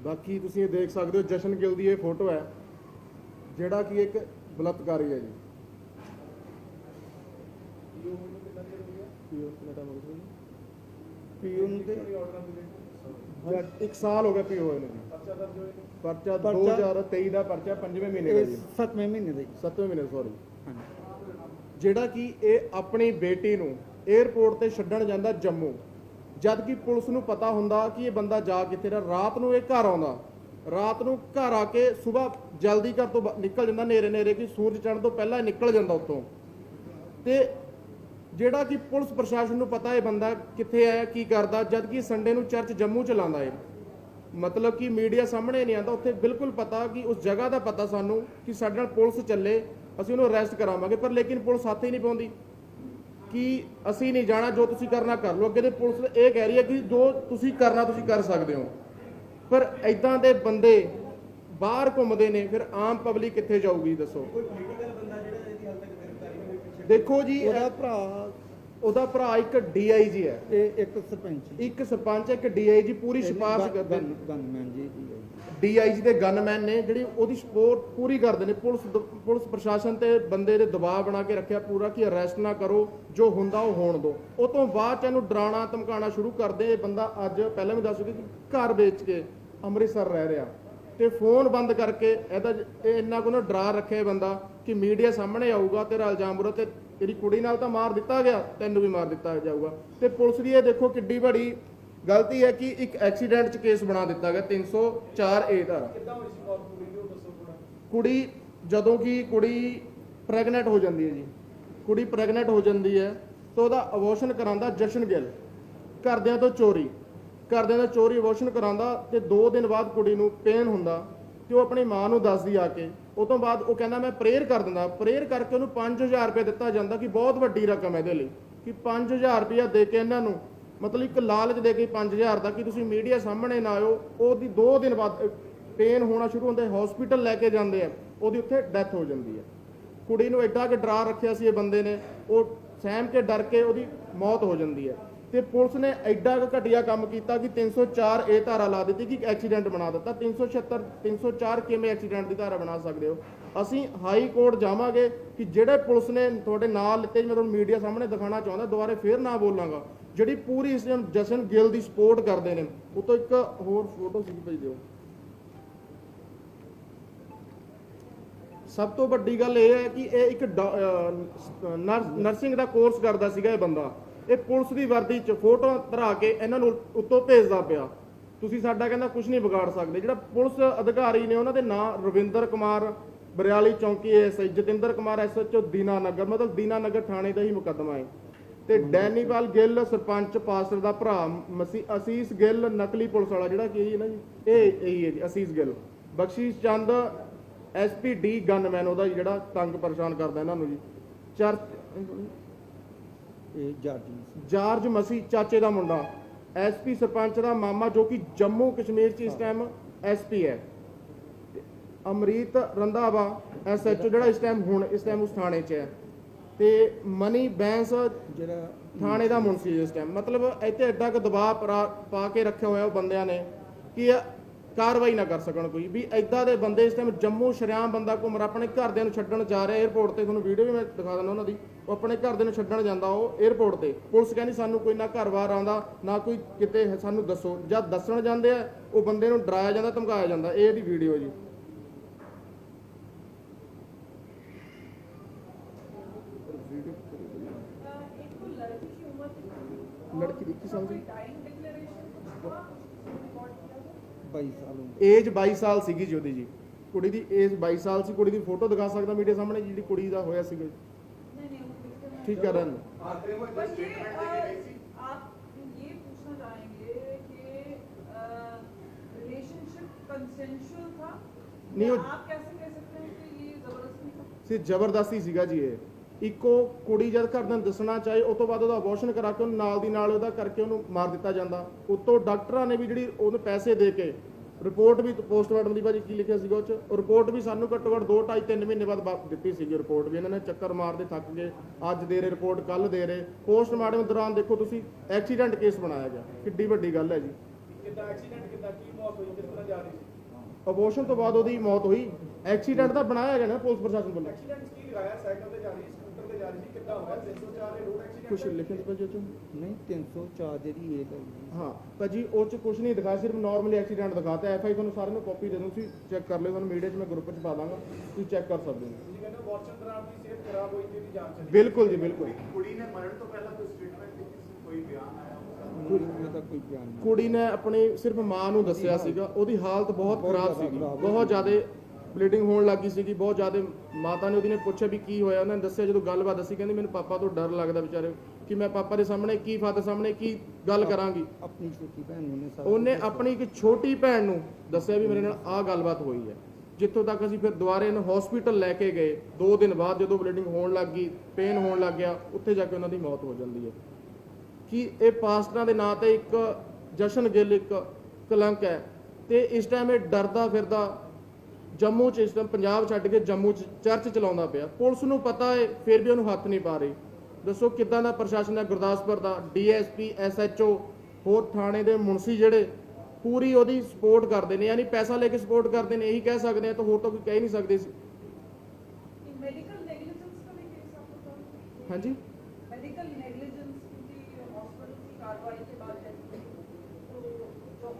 ਬਾਕੀ ਤੁਸੀਂ ਇਹ ਦੇਖ ਸਕਦੇ ਹੋ ਜਸ਼ਨ ਗਿੱਲ ਦੀ ਇਹ ਫੋਟੋ ਹੈ ਜਿਹੜਾ ਕਿ ਇੱਕ ਬਲਤਕਾਰੀ ਹੈ ਜੀ। ਪੀਓ ਨੂੰ ਤੇ ਇੱਕ ਸਾਲ ਹੋ ਗਿਆ ਪੀ ਹੋਏ ਨੂੰ ਜੀ। ਪਰਚਾ ਪਰਚਾ- 2023 ਦਾ ਪਰਚਾ 5ਵੇਂ ਮਹੀਨੇ ਦਾ ਇਹ ਜੀ 7ਵੇਂ ਮਹੀਨੇ ਦਾ ਜੀ। 7ਵੇਂ ਮਹੀਨੇ ਸੌਰੀ ਹਾਂਜੀ। ਜਿਹੜਾ ਕਿ ਇਹ ਆਪਣੀ ਬੇਟੀ ਨੂੰ 에ਅਰਪੋਰਟ ਤੇ ਛੱਡਣ ਜਾਂਦਾ ਜੰਮੂ। ਜਦ ਕਿ ਪੁਲਿਸ ਨੂੰ ਪਤਾ ਹੁੰਦਾ ਕਿ ਇਹ ਬੰਦਾ ਜਾ ਕਿੱਥੇ ਰਿਹਾ, ਰਾਤ ਨੂੰ ਇਹ ਘਰ ਆਉਂਦਾ। ਰਾਤ ਨੂੰ ਘਰ ਆ ਕੇ ਸਵੇਰ ਜਲਦੀ ਘਰ ਤੋਂ ਬਾ- ਨਿਕਲ ਜਾਂਦਾ ਨੇਰੇ ਨੇਰੇ ਕਿ ਸੂਰਜ ਚੜ੍ਹਨ ਤੋਂ ਪਹਿਲਾਂ ਨਿਕਲ ਜਾਂਦਾ ਉੱਤੋਂ ਤੇ ਜਿਹੜਾ ਕਿ ਪੁਲਿਸ ਪ੍ਰਸ਼ਾਸਨ ਨੂੰ ਪਤਾ ਇਹ ਬੰਦਾ ਕਿੱਥੇ ਆਇਆ, ਕੀ ਕਰਦਾ ਜਦ ਕਿ ਸੰਡੇ ਨੂੰ ਚਰਚ ਜੰਮੂ ਚ ਲਾਉਂਦਾ ਏ। ਮਤਲਬ ਕਿ ਮੀਡੀਆ ਸਾਹਮਣੇ ਨਹੀਂ ਆਉਂਦਾ, ਉੱਥੇ ਬਿਲਕੁਲ ਪਤਾ ਕਿ ਉਸ ਜਗ੍ਹਾ ਦਾ ਪਤਾ ਸਾਨੂੰ ਕਿ ਸਾਡੇ ਨਾਲ ਪੁਲਿਸ ਚੱਲੇ, ਅਸੀਂ ਉਹਨੂੰ ਅਰੈਸਟ ਕਰਾਵਾਂਗੇ, ਪਰ ਲੇਕਿਨ ਪੁਲਿਸ ਹੱਥ ਹੀ ਨਹੀਂ ਪਾਉਂਦੀ। ਕਿ ਅਸੀਂ ਨਹੀਂ ਜਾਣਾ ਜੋ ਤੁਸੀਂ ਕਰਨਾ ਕਰ ਲਓ। ਅੱਗੇ ਤੇ ਪੁਲਿਸ ਇਹ ਕਹਿ ਰਹੀ ਹੈ ਕਿ ਜੋ ਤੁਸੀਂ ਕਰਨਾ ਤੁਸੀਂ ਕਰ ਸਕਦੇ ਹੋ। ਪਰ ਐਦਾਂ ਦੇ ਬੰਦੇ ਬਾਹਰ ਘੁੰਮਦੇ ਨੇ ਫਿਰ ਆਮ ਪਬਲਿਕ ਕਿੱਥੇ ਜਾਊਗੀ ਦੱਸੋ? ਦੇਖੋ ਜੀ ਉਹਦਾ ਭਰਾ ਉਹਦਾ ਭਰਾ ਇੱਕ ਡੀਆਈਜੀ ਹੈ। ਇਹ ਇੱਕ ਸਰਪੰਚ। ਇੱਕ ਸਰਪੰਚ ਇੱਕ ਡੀਆਈਜੀ ਪੂਰੀ ਸਿਫਾਰਿਸ਼ ਕਰਦੇ। ਨੇ ਗਨਮੈਨ ਜੀ। ਡੀਆਈਜੀ ਦੇ ਗਨਮੈਨ ਨੇ ਜਿਹੜੀ ਉਹਦੀ ਸਪੋਰਟ ਪੂਰੀ ਕਰਦੇ ਨੇ। ਪੁਲਿਸ ਦ- ਪੁਲਿਸ ਪ੍ਰਸ਼ਾਸਨ ਤੇ ਬੰਦੇ ਦੇ ਦਬਾਅ ਬਣਾ ਕੇ ਰੱਖਿਆ ਪੂਰਾ ਕਿ ਅਰੈਸਟ ਨਾ ਕਰੋ, ਜੋ ਹੁੰਦਾ ਉਹ ਹੋਣ ਦਿਓ ਉਹ ਤੋਂ ਬਾਅਦ ਚ ਇਹਨੂੰ ਡਰਾਉਣਾ ਧਮਕਾਉਣਾ ਸ਼ੁਰੂ ਕਰਦੇ ਇਹ ਬੰਦਾ ਅੱਜ ਪਹਿਲਾਂ ਵੀ ਦੱਸ ਚੁੱਕੇ ਕਿ ਘਰ ਵੇਚ ਕੇ ਅੰਮ੍ਰਿਤਸਰ ਰਹਿ ਰਿਹਾ। ਤੇ ਫੋਨ ਬੰਦ ਕਰਕੇ ਇਹਦਾ ਜ- ਇਹ ਇੰਨਾ ਕੁ ਨਾ ਡਰਾ ਰੱਖਿਆ ਇਹ ਬੰਦਾ ਕਿ ਮੀਡੀਆ ਸਾਹਮਣੇ ਆਊਗਾ ਤੇਰਾ ਇਲਜ਼ਾਮ ਬੁਰਾ ਤੇ ਤੇਰੀ ਕੁੜੀ ਨਾਲ ਤਾਂ ਮਾਰ ਦਿੱਤਾ ਗਿਆ, ਤੈਨੂੰ ਵੀ ਮਾਰ ਦਿੱਤਾ ਜਾਊਗਾ। ਤੇ ਪੁਲਿਸ ਦੀ ਇਹ ਦੇਖੋ ਕਿੱਡੀ ਬੜੀ ਗਲਤੀ ਹੈ ਕਿ ਇੱਕ ਐਕਸੀਡੈਂਟ 'ਚ ਕੇਸ ਬਣਾ ਦਿੱਤਾ ਗਿਆ 304 ਏ ਧਾਰਾ ਕੁੜੀ ਜਦੋਂ ਕਿ ਕੁੜੀ ਪ੍ਰੈਗਨੈਂਟ ਹੋ ਜਾਂਦੀ ਹੈ ਜੀ। ਕੁੜੀ ਪ੍ਰੈਗਨੈਂਟ ਹੋ ਜਾਂਦੀ ਹੈ ਤਾਂ ਉਹਦਾ ਅਬੋਰਸ਼ਨ ਕਰਾਉਂਦਾ ਜਸ਼ਨ ਗਿੱਲ ਘਰਦਿਆਂ ਤੋਂ ਚੋਰੀ। ਘਰਦਿਆਂ ਤੋਂ ਚੋਰੀ ਅਬੋਰਸ਼ਨ ਕਰਾਉਂਦਾ ਤੇ 2 ਦਿਨ ਬਾਅਦ ਕੁੜੀ ਨੂੰ ਪੇਨ ਹੁੰਦਾ ਤੇ ਉਹ ਆਪਣੀ ਮਾਂ ਨੂੰ ਦੱਸਦੀ ਆ ਕੇ। ਉਹ ਤੋਂ ਬਾਅਦ ਉਹ ਕਹਿੰਦਾ ਮੈਂ ਪ੍ਰੇਅਰ ਕਰ ਦਿੰਦਾ। ਪ੍ਰੇਅਰ ਕਰਕੇ ਉਹਨੂੰ 5000 ਰੁਪਏ ਦਿੱਤਾ ਜਾਂਦਾ ਕਿ ਬਹੁਤ ਵੱਡੀ ਰਕਮ ਹੈ ਇਹਦੇ ਲਈ। ਕਿ 5000 ਰੁਪਇਆ ਦੇ ਕੇ ਇਹਨਾਂ ਨੂੰ ਮਤਲਬ ਇੱਕ ਲਾਲਚ ਦੇ ਕੇ 5000 ਦਾ ਕਿ ਤੁਸੀਂ ਮੀਡੀਆ ਸਾਹਮਣੇ ਨਾ ਆਇਓ, ਉਹਦੀ 2 ਦਿਨ ਬਾਅਦ ਪੇਨ ਹੋਣਾ ਸ਼ੁਰੂ ਹੁੰਦਾ ਹਸਪੀਟਲ ਲੈ ਕੇ ਜਾਂਦੇ ਆ, ਉਹਦੀ ਉੱਥੇ ਡੈਥ ਹੋ ਜਾਂਦੀ ਹੈ। ਕੁੜੀ ਨੂੰ ਐਡਾ ਕਿ ਡਰਾ ਰੱਖਿਆ ਸੀ ਇਹ ਬੰਦੇ ਨੇ, ਉਹ ਸਹਿਮ ਕੇ ਡਰ ਕੇ ਉਹਦੀ ਮੌਤ ਹੋ ਜਾਂਦੀ ਹੈ। ਤੇ ਪੁਲਿਸ ਨੇ ਐਡਾ ਕੁ ਘਟੀਆ ਕੰਮ ਕੀਤਾ ਕਿ 304 ਇਹ ਧਾਰਾ ਲਾ ਦਿੱਤੀ ਕਿ ਐਕਸੀਡੈਂਟ ਬਣਾ ਦਿੱਤਾ। 376 304 ਕਿਵੇਂ ਐਕਸੀਡੈਂਟ ਦੀ ਧਾਰਾ ਬਣਾ ਸਕਦੇ ਹੋ? ਅਸੀਂ ਹਾਈ ਕੋਰਟ ਜਾਵਾਂਗੇ ਕਿ ਜਿਹੜੇ ਪੁਲਿਸ ਨੇ ਤੁਹਾਡੇ ਨਾਲ ਲਿੱਤੇ ਮੈਂ ਤੁਹਾਨੂੰ ਮੀਡੀਆ ਸਾਹਮਣੇ ਦਿਖਾਣਾ ਚਾਹੁੰਦਾ, ਦੁਬਾਰੇ ਫੇਰ ਨਾ ਬੋਲਾਂਗਾ। ਜਿਹੜੀ ਪੂਰੀ ਜਸ਼ਨ ਗਿੱਲ ਦੀ ਸਪੋਰਟ ਕਰਦੇ ਨੇ, ਉਹ ਤੋਂ ਇੱਕ ਹੋਰ ਫੋਟੋ ਸੀ ਭੇਜ ਦਿਓ। ਸਭ ਤੋਂ ਵੱਡੀ ਗੱਲ ਇਹ ਹੈ ਕਿ ਇਹ ਇੱਕ ਨਰਸਿੰਗ ਦਾ ਕੋਰਸ ਕਰਦਾ ਸੀਗਾ ਇਹ ਬੰਦਾ। ਇਹ ਪੁਲਿਸ ਦੀ ਵਰਦੀ 'ਚ ਫੋਟੋ ਧਰਾ ਕੇ ਇਹਨਾਂ ਨੂੰ ਉੱਤੋਂ ਭੇਜਦਾ ਪਿਆ। ਤੁਸੀਂ ਸਾਡਾ ਕਹਿੰਦਾ ਕੁਝ ਨਹੀਂ ਵਿਗਾੜ ਸਕਦੇ। ਜਿਹੜਾ ਪੁਲਿਸ ਅਧਿਕਾਰੀ ਨੇ ਉਹਨਾਂ ਦੇ ਨਾਂ ਰਵਿੰਦਰ ਕੁਮਾਰ ਬਰਿਆਲੀ ਚੌਂਕੀ S I Jatinder Kumar S H O Dinanagar, ਮਤਲਬ ਦੀਨਾ ਨਗਰ ਥਾਣੇ ਦਾ ਹੀ ਮੁਕੱਦਮਾ ਹੈ। ਤੇ ਡੈਨੀਵਾਲ ਗਿੱਲ ਸਰਪੰਚ ਪਾਸਟਰ ਦਾ ਭਰਾ ਮਸੀ ਅਸੀਸ ਗਿੱਲ ਨਕਲੀ ਪੁਲਿਸ ਵਾਲਾ ਜਿਹੜਾ ਕੀ ਹੈ ਨਾ ਜੀ? ਇਹ ਇਹੀ ਹੈ ਜੀ Asees Gill. Bakhshish Chand SP D gunman ਉਹਦਾ ਜਿਹੜਾ ਤੰਗ ਪਰੇਸ਼ਾਨ ਕਰਦਾ ਇਹਨਾਂ ਨੂੰ ਜੀ। ਚਰਚ ਇਹ ਜਾਰਜੀ ਜਾਰਜ ਮਸੀ ਚਾਚੇ ਦਾ ਮੁੰਡਾ। ਐਸਪੀ ਸਰਪੰਚ ਦਾ ਮਾਮਾ ਜੋ ਕਿ ਜੰਮੂ ਕਸ਼ਮੀਰ 'ਚ ਇਸ ਟਾਈਮ ਐਸਪੀ ਹੈ। ਤੇ ਅਮਰੀਤ ਰੰਧਾਵਾ ਐਸਐਚਓ ਜਿਹੜਾ ਇਸ ਟਾਈਮ ਹੁਣ ਇਸ ਟਾਈਮ ਉਸ ਥਾਣੇ 'ਚ ਹੈ। ਤੇ ਮਨੀ ਬੈਂਸ ਜਿਹੜਾ ਥਾਣੇ ਦਾ ਮੁਨਸੀ ਇਸ ਟਾਈਮ ਮਤਲਬ ਇੱਥੇ ਐਡਾ ਕੁ ਦਬਾਅ ਪਾ ਕੇ ਰੱਖਿਆ ਹੋਇਆ ਉਹ ਬੰਦਿਆਂ ਨੇ ਕਿ ਕਾਰਵਾਈ ਨਾ ਕਰ ਸਕਣ ਕੋਈ। ਵੀ ਐਦਾਂ ਦੇ ਬੰਦੇ ਇਸ ਟਾਈਮ ਜੰਮੂ ਸ਼ਰਿਆਮ ਬੰਦਾ ਘੁੰਮ ਰਿਹਾ ਆਪਣੇ ਘਰਦਿਆਂ ਨੂੰ ਛੱਡਣ ਜਾ ਰਿਹਾ 에어ਪੋਰਟ ਤੇ। ਤੁਹਾਨੂੰ ਵੀਡੀਓ ਵੀ ਮੈਂ ਦਿਖਾ ਦਿੰਦਾ ਉਹਨਾਂ ਦੀ। ਉਹ ਆਪਣੇ ਘਰਦਿਆਂ ਨੂੰ ਛੱਡਣ ਜਾਂਦਾ ਉਹ 에어ਪੋਰਟ ਤੇ। ਪੁਲਿਸ ਕਹਿੰਦੀ ਸਾਨੂੰ ਕੋਈ ਨਾ ਘਰ-ਬਾਰ ਆਉਂਦਾ, ਨਾ ਕੋਈ ਕਿਤੇ ਸਾਨੂੰ ਦੱਸੋ। ਜਾਂ ਦੱਸਣ ਜਾਂਦੇ ਆ, ਉਹ ਬੰਦੇ ਨੂੰ ਡਰਾਇਆ ਜਾਂਦਾ, ਧਮਕਾਇਆ ਜਾਂਦਾ। ਇਹ ਇਹਦੀ ਵੀਡੀਓ ਜੀ। ਏਜ 22 ਸਾਲ ਸੀਗੀ ਜੀ ਜੀ। ਕੁੜੀ ਦੀ ਏਜ 22 ਸਾਲ ਸੀ ਕੁੜੀ ਦੀ ਫੋਟੋ ਦਿਖਾ ਸਕਦਾ ਮੀਡੀਆ ਸਾਹਮਣੇ ਜਿਹੜੀ ਕੁੜੀ ਦਾ ਹੋਇਆ ਸੀਗਾ। ਠੀਕ ਹੈ ਰਨ ਨਹੀਂ ਆਪ ਕੈਸੇ ਕਹਿ ਸਕਤੇ ਹੈ ਕਿ ਇਹ ਜ਼ਬਰਦਸਤੀ ਸੀ ਜ਼ਬਰਦਸਤੀ ਸੀਗਾ ਜੀ ਇਹ। ਇੱਕੋ ਕੁੜੀ ਜਦ ਘਰ ਨੂੰ ਦੱਸਣਾ ਚਾਹੇ ਉਸ ਤੋਂ ਬਾਅਦ ਉਹਦਾ ਅਬੋਰਸ਼ਨ ਕਰਾ ਕੇ ਉਹਨੂੰ ਨਾਲ ਦੀ ਨਾਲ ਉਹਦਾ ਕਰਕੇ ਉਹਨੂੰ ਮਾਰ ਦਿੱਤਾ ਜਾਂਦਾ। ਉਤੋਂ ਡਾਕਟਰਾਂ ਨੇ ਵੀ ਜਿਹੜੀ ਉਹਨੂੰ ਪੈਸੇ ਦੇ ਕੇ ਰਿਪੋਰਟ ਵੀ ਪੋਸਟਮਾਰਟਮ ਦੀ ਭਾਜੀ ਕੀ ਲਿਖਿਆ ਸੀਗਾ ਉਹ ਚ? ਰਿਪੋਰਟ ਵੀ ਸਾਨੂੰ ਘੱਟੋ ਘੱਟ 2 2.5 3 ਮਹੀਨੇ ਬਾਅਦ ਵਾ- ਦਿੱਤੀ ਸੀਗੀ ਰਿਪੋਰਟ ਵੀ। ਇਹਨਾਂ ਨੇ ਚੱਕਰ ਮਾਰਦੇ ਥੱਕ ਗਏ। ਅੱਜ ਦੇ ਰਹੇ ਰਿਪੋਰਟ ਕੱਲ ਦੇ ਰਹੇ। ਪੋਸਟਮਾਰਟਮ ਦੌਰਾਨ ਦੇਖੋ ਤੁਸੀਂ ਐਕਸੀਡੈਂਟ ਕੇਸ ਬਣਾਇਆ ਗਿਆ। ਕਿੱਡੀ ਵੱਡੀ ਗੱਲ ਹੈ ਜੀ। ਕਿੱਦਾਂ ਐਕਸੀਡੈਂਟ ਕਿੱਦਾਂ ਕੀ ਮੌਤ ਹੋਈ ਕਿਸ ਤਰ੍ਹਾਂ ਜਾ ਰਹੀ ਸੀ? ਅਬੋਰਸ਼ਨ ਤੋਂ ਬਾਅਦ ਉਹਦੀ ਮੌਤ ਹੋਈ। ਐਕਸੀਡੈਂਟ ਤਾਂ ਬਣਾਇਆ ਗਿਆ ਨਾ ਪੁਲਿਸ ਪ੍ਰਸ਼ਾਸਨ ਵੱਲੋਂ। ਐਕਸੀਡੈਂਟ ਕੀ ਲਗਾਇਆ ਸਾਈਕਲ ਤੇ ਜਾ ਰਹੀ ਸੀ। ਸਕੂਟਰ ਤੇ ਜਾ ਰਹੀ ਸੀ ਕਿੱਦਾਂ ਹੋਇਆ 304 ਦੇ ਰੋਡ ਐਕਸੀਡੈਂਟ ਲਿਖਣ 'ਚ? ਨਹੀਂ 304 ਜਿਹੜੀ ਇਹ ਲੱਗੀ ਹਾਂ ਭਾਜੀ ਉਹ ਚ ਕੁਝ ਨਹੀਂ ਦਿਖਾਇਆ ਸਿਰਫ ਨਾਰਮਲੀ ਐਕਸੀਡੈਂਟ ਦਿਖਾਤਾ ਐਫ ਆਈ ਤੁਹਾਨੂੰ ਸਾਰਿਆਂ ਨੂੰ ਕਾਪੀ ਦੇ ਦੂੰ ਤੁਸੀਂ ਚੈੱਕ ਕਰ ਲਿਓ ਤੁਹਾਨੂੰ ਮੀਡੀਆ 'ਚ ਮੈਂ ਗਰੁੱਪ 'ਚ ਪਾ ਦਾਂਗਾ ਤੁਸੀਂ ਚੈੱਕ ਕਰ ਸਕਦੇ ਹੋ। ਤੁਸੀਂ ਕਹਿੰਦੇ ਵਾਟਸਨ ਦੌਰਾਨ ਦੀ ਸਿਹਤ ਖਰਾਬ ਹੋਈ ਜਿਹਦੀ ਜਾਨ ਚਲੀ ਬਿਲਕੁਲ ਜੀ ਬਿਲਕੁਲ। ਕੁੜੀ ਨੇ ਮਰਨ ਤੋਂ ਪਹਿਲਾਂ ਕੋਈ ਸਟੇਟਮੈਂਟ ਦਿੱਤੀ ਸੀ? ਕੋਈ ਬਿਆਨ ਆਇਆ ਕੋਈ ਬਿਆਨ ਨਹੀਂ। ਕੁੜੀ ਨੇ ਆਪਣੀ ਸਿਰਫ ਮਾਂ ਨੂੰ ਦੱਸਿਆ ਸੀਗਾ ਉਹਦੀ ਹਾਲਤ ਬਹੁਤ ਖਰਾਬ ਸੀਗੀ। ਬਹੁਤ ਜ਼ਿਆਦਾ ਬਲੀਡਿੰਗ ਹੋਣ ਲੱਗੀ ਸੀਗੀ ਬਹੁਤ ਜ਼ਿਆਦਾ ਮਾਤਾ ਨੇ ਉਹਦੀ ਨੇ ਪੁੱਛਿਆ ਵੀ ਕੀ ਹੋਇਆ ਉਹਨਾਂ ਨੇ ਦੱਸਿਆ ਜਦੋਂ ਗੱਲਬਾਤ ਦੱਸੀ ਕਹਿੰਦੀ ਮੈਨੂੰ ਪਾਪਾ ਤੋਂ ਡਰ ਲੱਗਦਾ ਵਿਚਾਰੇ ਕਿ ਮੈਂ ਪਾਪਾ ਦੇ ਸਾਹਮਣੇ ਕੀ ਫਾਦਰ ਸਾਹਮਣੇ ਕੀ ਗੱਲ ਕਰਾਂਗੀ। ਆਪਣੀ ਛੋਟੀ ਭੈਣ ਨੂੰ ਨੇ ਸਾਰਾ ਉਹਨੇ ਆਪਣੀ ਇੱਕ ਛੋਟੀ ਭੈਣ ਨੂੰ ਦੱਸਿਆ ਵੀ ਮੇਰੇ ਨਾਲ ਆਹ ਗੱਲਬਾਤ ਹੋਈ ਹੈ। ਜਿੱਥੋਂ ਤੱਕ ਅਸੀਂ ਫਿਰ ਦੁਬਾਰੇ ਇਹਨੂੰ ਹਸਪੀਟਲ ਲੈ ਕੇ ਗਏ 2 ਦਿਨ ਬਾਅਦ ਜਦੋਂ ਬਲੀਡਿੰਗ ਹੋਣ ਲੱਗ ਗਈ ਪੇਨ ਹੋਣ ਲੱਗ ਗਿਆ ਉੱਥੇ ਜਾ ਕੇ ਉਹਨਾਂ ਦੀ ਮੌਤ ਹੋ ਜਾਂਦੀ ਹੈ। ਕਿ ਇਹ ਪਾਸਟਰਾਂ ਦੇ ਨਾਂ ਤੇ ਇੱਕ ਜਸ਼ਨ ਗਿੱਲ ਇੱਕ ਕਲੰਕ ਹੈ ਤੇ ਇਸ ਟਾਈਮ ਇਹ ਡਰਦਾ ਫਿਰਦਾ ਜੰਮੂ ਚ ਇਸ ਟਾਈਮ ਪੰਜਾਬ ਛੱਡ ਕੇ ਜੰਮੂ ਚ ਚਰਚ ਚਲਾਉਂਦਾ ਪਿਆ ਪੁਲਿਸ ਨੂੰ ਪਤਾ ਹੈ ਫਿਰ ਵੀ ਉਹਨੂੰ ਹੱਥ ਨਹੀਂ ਪਾ ਰਹੀ ਦੱਸੋ ਕਿੱਦਾਂ ਦਾ ਪ੍ਰਸ਼ਾਸਨ ਹੈ ਗੁਰਦਾਸਪੁਰ ਦਾ ਡੀਐਸਪੀ ਐਸਐਚਓ ਹੋਰ ਥਾਣੇ ਦੇ ਮੁਨਸੀ ਜਿਹੜੇ ਪੂਰੀ ਉਹਦੀ ਸਪੋਰਟ ਕਰਦੇ ਨੇ ਯਾਨੀ ਪੈਸਾ ਲੈ ਕੇ ਸਪੋਰਟ ਕਰਦੇ ਨੇ ਇਹੀ ਕਹਿ ਸਕਦੇ ਆ ਤਾਂ ਹੋਰ ਤਾਂ ਕੋਈ ਕਹਿ ਹੀ ਨਹੀਂ ਸਕਦੇ ਸੀ मेडिकल नेग्लिजेंस का भी केस आप बताओ ਹਾਂਜੀ मेडिकल नेग्लिजेंस की हॉस्पिटल की कार्रवाई के बाद है तो जो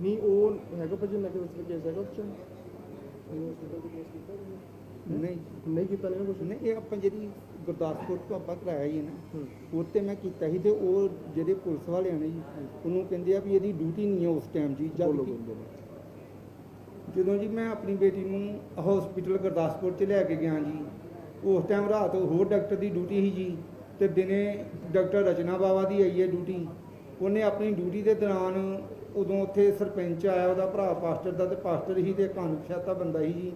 ਨਹੀਂ ਉਹ ਹੈਗਾ ਭਾਜੀ ਨਕਲ ਉਸ ਕੇਸ ਹੈਗਾ ਉਸ ਚ ਹਸਪੀਟਲ ਦੇ ਕੇਸ ਕੀਤਾ ਤੁਸੀਂ? ਨਹੀਂ। ਨਹੀਂ ਕੀਤਾ ਨਹੀਂ ਕੁਝ ਨਹੀਂ ਇਹ ਆਪਾਂ ਜਿਹੜੀ ਗੁਰਦਾਸਪੁਰ ਤੋਂ ਆਪਾਂ ਕਰਾਇਆ ਹੀ ਹੈ ਨਾ ਹੂੰ। ਉਹ ਤੇ ਮੈਂ ਕੀਤਾ ਸੀ ਤੇ ਉਹ ਜਿਹੜੇ ਪੁਲਿਸ ਵਾਲੇ ਆ ਨੇ ਜੀ ਉਹਨੂੰ ਕਹਿੰਦੇ ਆ ਵੀ ਇਹਦੀ ਡਿਊਟੀ ਨਹੀਂ ਹੈ ਉਸ ਟਾਈਮ ਜੀ ਜਦ ਜਦੋਂ ਜੀ ਮੈਂ ਆਪਣੀ ਬੇਟੀ ਨੂੰ ਹਸਪੀਟਲ ਗੁਰਦਾਸਪੁਰ ਚ ਲੈ ਕੇ ਗਿਆ ਜੀ ਉਸ ਟਾਈਮ ਰਾਤ ਹੋਰ ਡਾਕਟਰ ਦੀ ਡਿਊਟੀ ਸੀ ਜੀ ਤੇ ਦਿਨੇ ਡਾਕਟਰ ਰਚਨਾ ਬਾਵਾ ਦੀ ਆਈ ਹੈ ਡਿਊਟੀ ਉਹਨੇ ਆਪਣੀ ਡਿਊਟੀ ਦੇ ਦੌਰਾਨ ਉਦੋਂ ਉੱਥੇ ਸਰਪੰਚ ਆਇਆ, ਉਹਦਾ ਭਰਾ ਪਾਸਟਰ ਦਾ ਤੇ ਪਾਸਟਰ ਹੀ ਤੇ ਕਾਨੂੰਸ਼ਾਤਾ ਬੰਦਾ ਹੀ। ਜੀ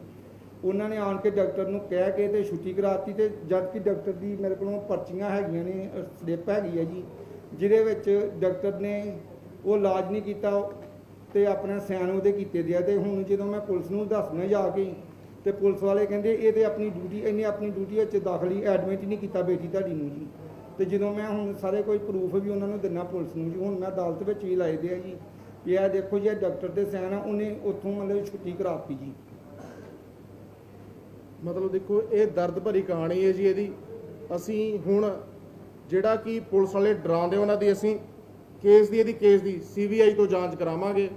ਉਹਨਾਂ ਨੇ ਆਣ ਕੇ ਡਾਕਟਰ ਨੂੰ ਕਹਿ ਕੇ ਤੇ ਛੁੱਟੀ ਕਰਾਤੀ ਤੇ ਜਦ ਕਿ ਡਾਕਟਰ ਦੀ ਮੇਰੇ ਕੋਲੋਂ ਪਰਚੀਆਂ ਹੈਗੀਆਂ ਨੇ, ਸਲਿੱਪ ਹੈਗੀ ਹੈ ਜੀ, ਜਿਹਦੇ ਵਿੱਚ ਡਾਕਟਰ ਨੇ ਉਹ ਇਲਾਜ ਨਹੀਂ ਕੀਤਾ ਤੇ ਆਪਣਾ ਸਿਆਣ ਉਹਦੇ ਕੀਤੇ ਦਿਆ ਤੇ ਹੁਣ ਜਦੋਂ ਮੈਂ ਪੁਲਿਸ ਨੂੰ ਦੱਸਣਾ ਜਾ ਕੇ ਤੇ ਪੁਲਿਸ ਵਾਲੇ ਕਹਿੰਦੇ ਇਹ ਤੇ ਆਪਣੀ ਡਿਊਟੀ, ਇਹਨੇ ਆਪਣੀ ਡਿਊਟੀ ਵਿੱਚ ਦਾਖਲੀ ਐਡਮਿਟ ਨਹੀਂ ਕੀਤਾ ਬੇਟੀ ਤੁਹਾਡੀ ਨੂੰ ਜੀ। ਤੇ ਜਦੋਂ ਮੈਂ ਹੁਣ ਸਾਰੇ ਕੋਈ ਪ੍ਰੂਫ ਵੀ ਉਹਨਾਂ ਨੂੰ ਦਿੰਨਾ ਪੁਲਿਸ ਨੂੰ ਜੀ ਹੁਣ ਮੈਂ ਅਦਾਲਤ ਵਿੱਚ ਵੀ ਲਾਏ ਦੇ ਆ ਜੀ ਵੀ ਇਹ ਦੇਖੋ ਜੀ ਇਹ ਡਾਕਟਰ ਦੇ ਸਿਆਣ ਆ ਉਹਨੇ ਉੱਥੋਂ ਮਤਲਬ ਛੁੱਟੀ ਕਰਾਤੀ ਜੀ। ਮਤਲਬ ਦੇਖੋ ਇਹ ਦਰਦ ਭਰੀ ਕਹਾਣੀ ਹੈ ਜੀ ਇਹਦੀ। ਅਸੀਂ ਹੁਣ ਜਿਹੜਾ ਕਿ ਪੁਲਿਸ ਵਾਲੇ ਡਰਾਉਂਦੇ ਉਹਨਾਂ ਦੀ ਅਸੀਂ ਕੇਸ ਦੀ ਇਹਦੀ ਕੇਸ ਦੀ ਸੀਬੀਆਈ ਤੋਂ ਜਾਂਚ ਕਰਾਵਾਂਗੇ।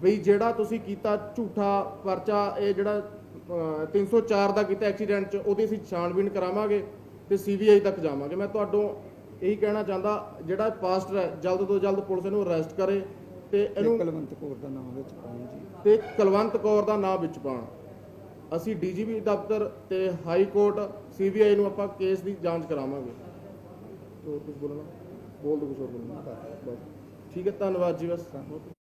ਬਈ ਜਿਹੜਾ ਤੁਸੀਂ ਕੀਤਾ ਝੂਠਾ ਪਰਚਾ ਇਹ ਜਿਹੜਾ ਅਹ, 304 ਦਾ ਕੀਤਾ ਐਕਸੀਡੈਂਟ ਚ ਉਹਦੀ ਅਸੀਂ ਛਾਣਬੀਣ ਕਰਾਵਾਂਗੇ। ਤੇ ਸੀਬੀਆਈ ਤੱਕ ਜਾਵਾਂਗੇ। ਮੈਂ ਤੁਹਾਡੋਂ ਇਹੀ ਕਹਿਣਾ ਚਾਹੁੰਦਾ ਜਿਹੜਾ ਪਾਸਟਰ ਹੈ ਜਲਦ ਤੋਂ ਜਲਦ ਪੁਲਿਸ ਇਹਨੂੰ ਅਰੈਸਟ ਕਰੇ ਤੇ ਇਹਨੂੰ ਕੁਲਵੰਤ ਕੌਰ ਦਾ ਨਾਮ ਵਿੱਚ ਪਾਉਣ ਜੀ। ਤੇ ਕੁਲਵੰਤ ਕੌਰ ਦਾ ਨਾਮ ਵਿੱਚ ਪਾਉਣ। ਅਸੀਂ ਡੀਜੀਪੀ ਦਫ਼ਤਰ ਤੇ ਹਾਈ ਕੋਰਟ ਸੀਬੀਆਈ ਨੂੰ ਆਪਾਂ ਕੇਸ ਦੀ ਜਾਂਚ ਕਰਾਵਾਂਗੇ। ਹੋਰ ਕੁਝ ਬੋਲਣਾ? ਬੋਲ ਦੋ ਕੁਝ ਹੋਰ ਬੋਲਣਾ। ਠੀਕ ਹੈ ਧੰਨਵਾਦ ਜੀ ਬਸ।